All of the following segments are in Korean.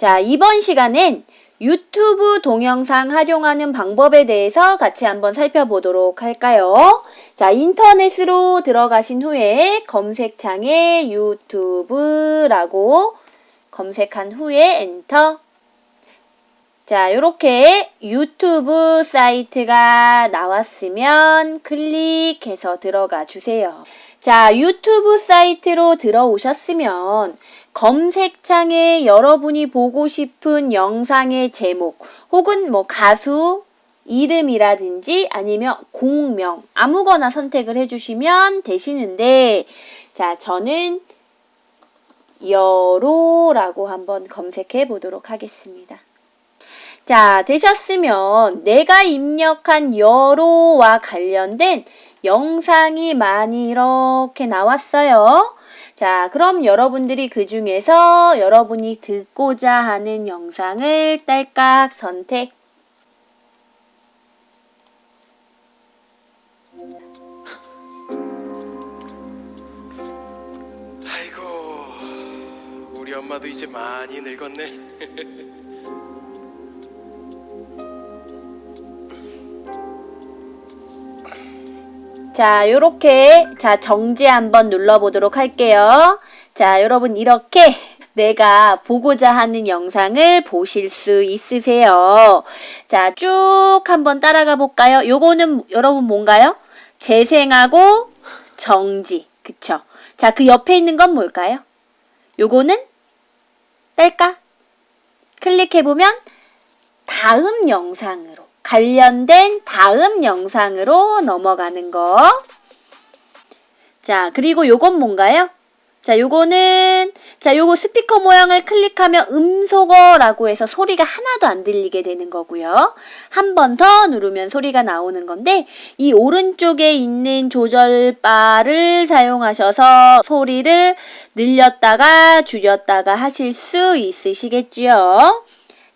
자, 이번 시간엔 유튜브 동영상 활용하는 방법에 대해서 같이 한번 살펴보도록 할까요? 자, 인터넷으로 들어가신 후에 검색창에 유튜브라고 검색한 후에 엔터. 자, 요렇게 유튜브 사이트가 나왔으면 클릭해서 들어가 주세요. 자, 유튜브 사이트로 들어오셨으면 검색창에 여러분이 보고 싶은 영상의 제목 혹은 뭐 가수 이름이라든지 아니면 공명 아무거나 선택을 해주시면 되시는데 자, 저는 여로라고 한번 검색해 보도록 하겠습니다. 자, 되셨으면 내가 입력한 여로와 관련된 영상이 많이 이렇게 나왔어요. 자, 그럼 여러분들이 그 중에서 여러분이 듣고자 하는 영상을 딸깍 선택. 아이고 우리 엄마도 이제 많이 늙었네 자, 요렇게 자, 정지 한번 눌러 보도록 할게요. 자, 여러분 이렇게 내가 보고자 하는 영상을 보실 수 있으세요. 자, 쭉 한번 따라가 볼까요? 요거는 여러분 뭔가요? 재생하고 정지. 그쵸? 자, 그 옆에 있는 건 뭘까요? 요거는 뺄까? 클릭해보면 다음 영상으로 관련된 다음 영상으로 넘어가는 거. 자, 그리고 요건 뭔가요? 자, 요거는 자, 요거 스피커 모양을 클릭하면 음소거라고 해서 소리가 하나도 안 들리게 되는 거고요. 한 번 더 누르면 소리가 나오는 건데 이 오른쪽에 있는 조절바를 사용하셔서 소리를 늘렸다가 줄였다가 하실 수 있으시겠지요.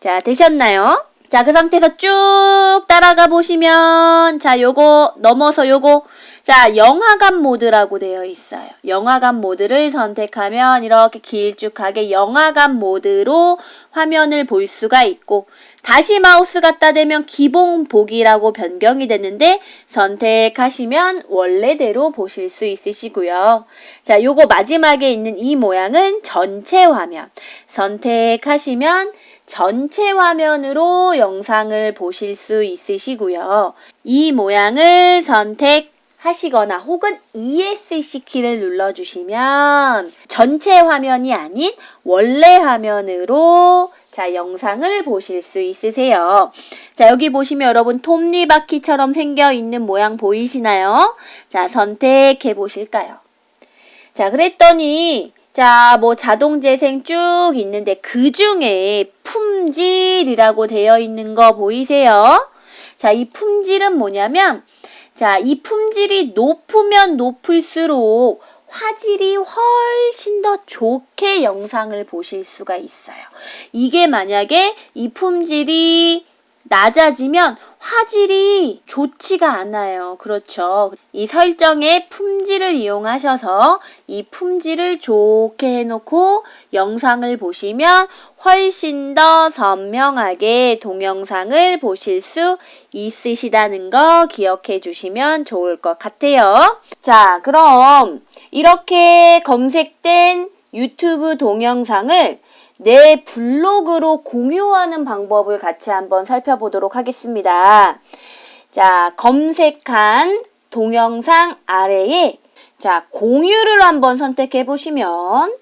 자, 되셨나요? 자, 그 상태에서 쭉 따라가 보시면, 자, 요거 넘어서 요거, 자, 영화관 모드라고 되어 있어요. 영화관 모드를 선택하면 이렇게 길쭉하게 영화관 모드로 화면을 볼 수가 있고, 다시 마우스 갖다 대면 기본 보기라고 변경이 되는데, 선택하시면 원래대로 보실 수 있으시고요. 자, 요거 마지막에 있는 이 모양은 전체 화면. 선택하시면 전체 화면으로 영상을 보실 수 있으시고요. 이 모양을 선택하시거나 혹은 ESC 키를 눌러주시면 전체 화면이 아닌 원래 화면으로 자, 영상을 보실 수 있으세요. 자, 여기 보시면 여러분 톱니바퀴처럼 생겨 있는 모양 보이시나요? 자, 선택해 보실까요? 자, 그랬더니 자, 뭐 자동 재생 쭉 있는데 그 중에 품질이라고 되어 있는 거 보이세요? 자, 이 품질은 뭐냐면 자, 이 품질이 높으면 높을수록 화질이 훨씬 더 좋게 영상을 보실 수가 있어요. 이게 만약에 이 품질이 낮아지면 화질이 좋지가 않아요. 그렇죠. 이 설정의 품질을 이용하셔서 이 품질을 좋게 해놓고 영상을 보시면 훨씬 더 선명하게 동영상을 보실 수 있으시다는 거 기억해 주시면 좋을 것 같아요. 자, 그럼 이렇게 검색된 유튜브 동영상을 내 블로그로 공유하는 방법을 같이 한번 살펴보도록 하겠습니다. 자, 검색한 동영상 아래에 자, 공유를 한번 선택해 보시면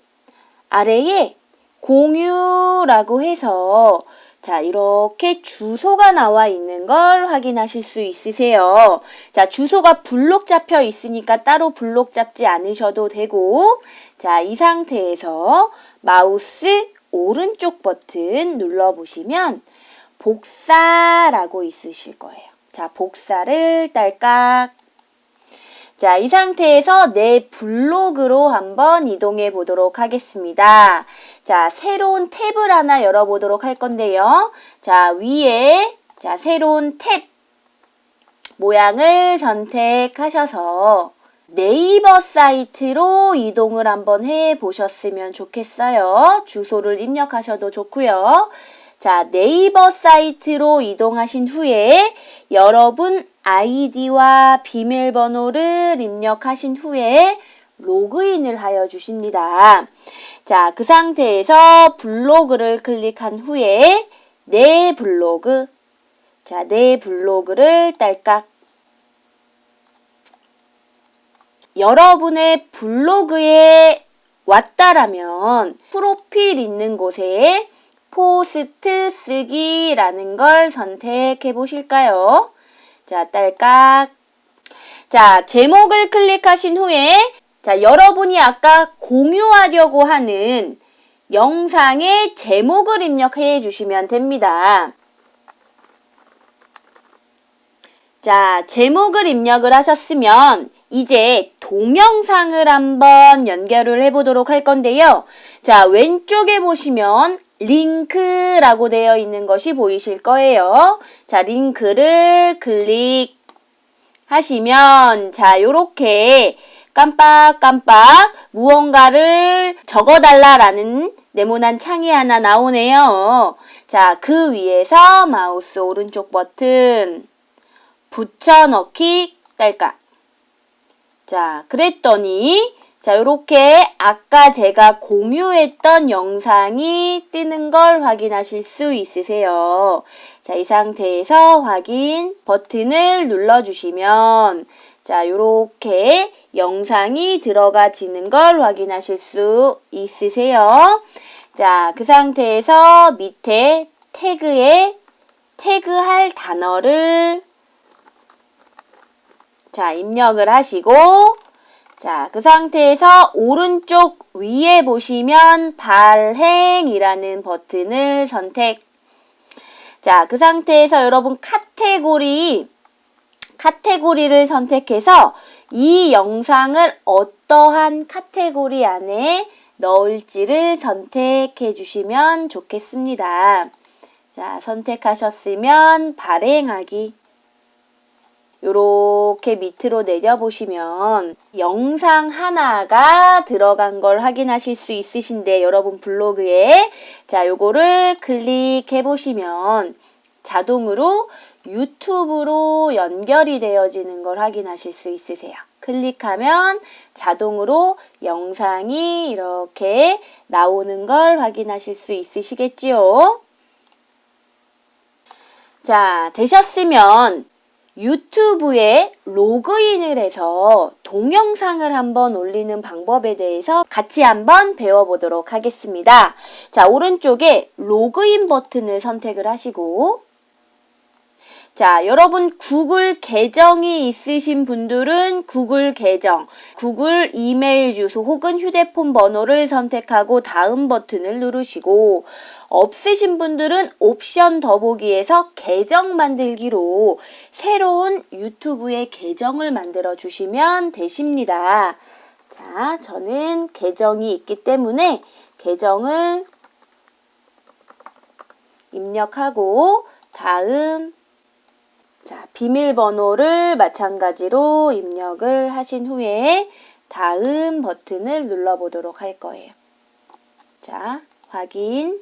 아래에 공유라고 해서 자, 이렇게 주소가 나와 있는 걸 확인하실 수 있으세요. 자, 주소가 블록 잡혀 있으니까 따로 블록 잡지 않으셔도 되고, 자, 이 상태에서 마우스 오른쪽 버튼 눌러보시면 복사라고 있으실 거예요. 자, 복사를 딸깍. 자, 이 상태에서 내 블로그로 한번 이동해 보도록 하겠습니다. 자, 새로운 탭을 하나 열어보도록 할 건데요. 자, 위에, 자, 새로운 탭 모양을 선택하셔서 네이버 사이트로 이동을 한번 해 보셨으면 좋겠어요. 주소를 입력하셔도 좋고요. 자, 네이버 사이트로 이동하신 후에 여러분 아이디와 비밀번호를 입력하신 후에 로그인을 하여 주십니다. 자, 그 상태에서 블로그를 클릭한 후에 내 블로그. 자, 내 블로그를 딸깍. 여러분의 블로그에 왔다라면 프로필 있는 곳에 포스트 쓰기라는 걸 선택해 보실까요? 자, 딸깍. 자, 제목을 클릭하신 후에 자, 여러분이 아까 공유하려고 하는 영상의 제목을 입력해 주시면 됩니다. 자, 제목을 입력을 하셨으면 이제 동영상을 한번 연결을 해 보도록 할 건데요. 자, 왼쪽에 보시면 링크라고 되어 있는 것이 보이실 거예요. 자, 링크를 클릭 하시면 자, 요렇게 깜빡깜빡 무언가를 적어달라라는 네모난 창이 하나 나오네요. 자, 그 위에서 마우스 오른쪽 버튼 붙여넣기 딸깍. 자, 그랬더니 자, 요렇게 아까 제가 공유했던 영상이 뜨는 걸 확인하실 수 있으세요. 자, 이 상태에서 확인 버튼을 눌러주시면 자, 요렇게 영상이 들어가지는 걸 확인하실 수 있으세요. 자, 그 상태에서 밑에 태그에 태그할 단어를 자, 입력을 하시고 자, 그 상태에서 오른쪽 위에 보시면 발행이라는 버튼을 선택. 자, 그 상태에서 여러분 카테고리 카테고리를 선택해서 이 영상을 어떠한 카테고리 안에 넣을지를 선택해 주시면 좋겠습니다. 자, 선택하셨으면 발행하기. 요렇게 밑으로 내려보시면 영상 하나가 들어간 걸 확인하실 수 있으신데 여러분 블로그에 자 요거를 클릭해 보시면 자동으로 유튜브로 연결이 되어지는 걸 확인하실 수 있으세요. 클릭하면 자동으로 영상이 이렇게 나오는 걸 확인하실 수 있으시겠지요? 자, 되셨으면 유튜브에 로그인을 해서 동영상을 한번 올리는 방법에 대해서 같이 한번 배워보도록 하겠습니다. 자, 오른쪽에 로그인 버튼을 선택을 하시고 자, 여러분 구글 계정이 있으신 분들은 구글 계정, 구글 이메일 주소 혹은 휴대폰 번호를 선택하고 다음 버튼을 누르시고 없으신 분들은 옵션 더보기에서 계정 만들기로 새로운 유튜브의 계정을 만들어 주시면 되십니다. 자, 저는 계정이 있기 때문에 계정을 입력하고 다음 자, 비밀번호를 마찬가지로 입력을 하신 후에 다음 버튼을 눌러보도록 할 거예요. 자, 확인.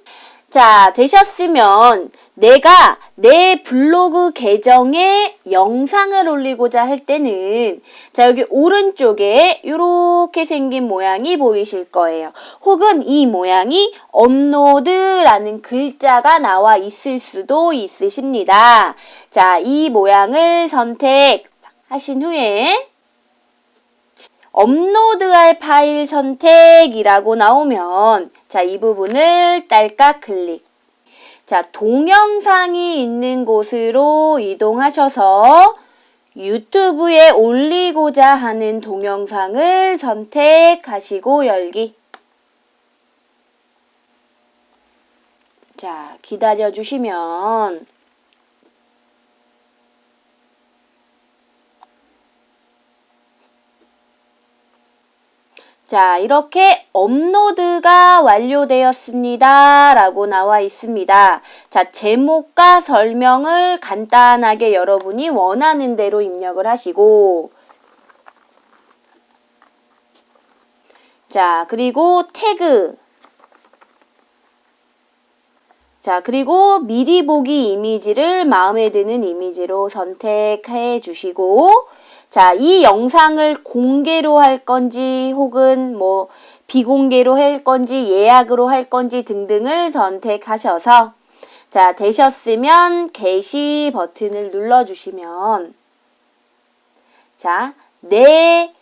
자, 되셨으면 내가 내 블로그 계정에 영상을 올리고자 할 때는 자, 여기 오른쪽에 이렇게 생긴 모양이 보이실 거예요. 혹은 이 모양이 업로드라는 글자가 나와 있을 수도 있으십니다. 자, 이 모양을 선택하신 후에 업로드할 파일 선택이라고 나오면 자, 이 부분을 딸깍 클릭. 자, 동영상이 있는 곳으로 이동하셔서 유튜브에 올리고자 하는 동영상을 선택하시고 열기. 자, 기다려 주시면 자, 이렇게 업로드가 완료되었습니다. 라고 나와 있습니다. 자, 제목과 설명을 간단하게 여러분이 원하는 대로 입력을 하시고, 자, 그리고 태그. 자, 그리고 미리 보기 이미지를 마음에 드는 이미지로 선택해 주시고, 자, 이 영상을 공개로 할 건지 혹은 뭐 비공개로 할 건지 예약으로 할 건지 등등을 선택하셔서 자, 되셨으면 게시 버튼을 눌러 주시면 자, 내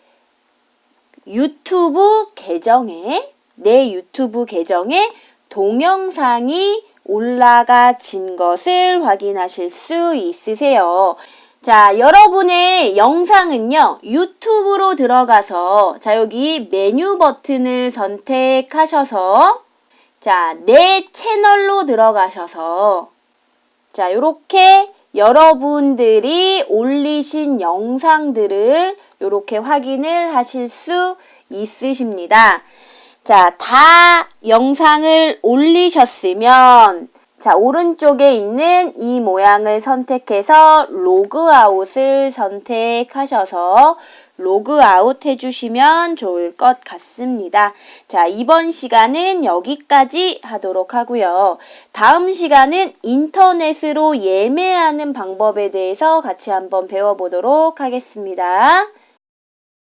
유튜브 계정에 내 유튜브 계정에 동영상이 올라가 진 것을 확인하실 수 있으세요. 자, 여러분의 영상은요, 유튜브로 들어가서, 자, 여기 메뉴 버튼을 선택하셔서, 자, 내 채널로 들어가셔서, 자, 요렇게 여러분들이 올리신 영상들을 요렇게 확인을 하실 수 있으십니다. 자, 다 영상을 올리셨으면, 자, 오른쪽에 있는 이 모양을 선택해서 로그아웃을 선택하셔서 로그아웃 해주시면 좋을 것 같습니다. 자, 이번 시간은 여기까지 하도록 하고요. 다음 시간은 인터넷으로 예매하는 방법에 대해서 같이 한번 배워보도록 하겠습니다.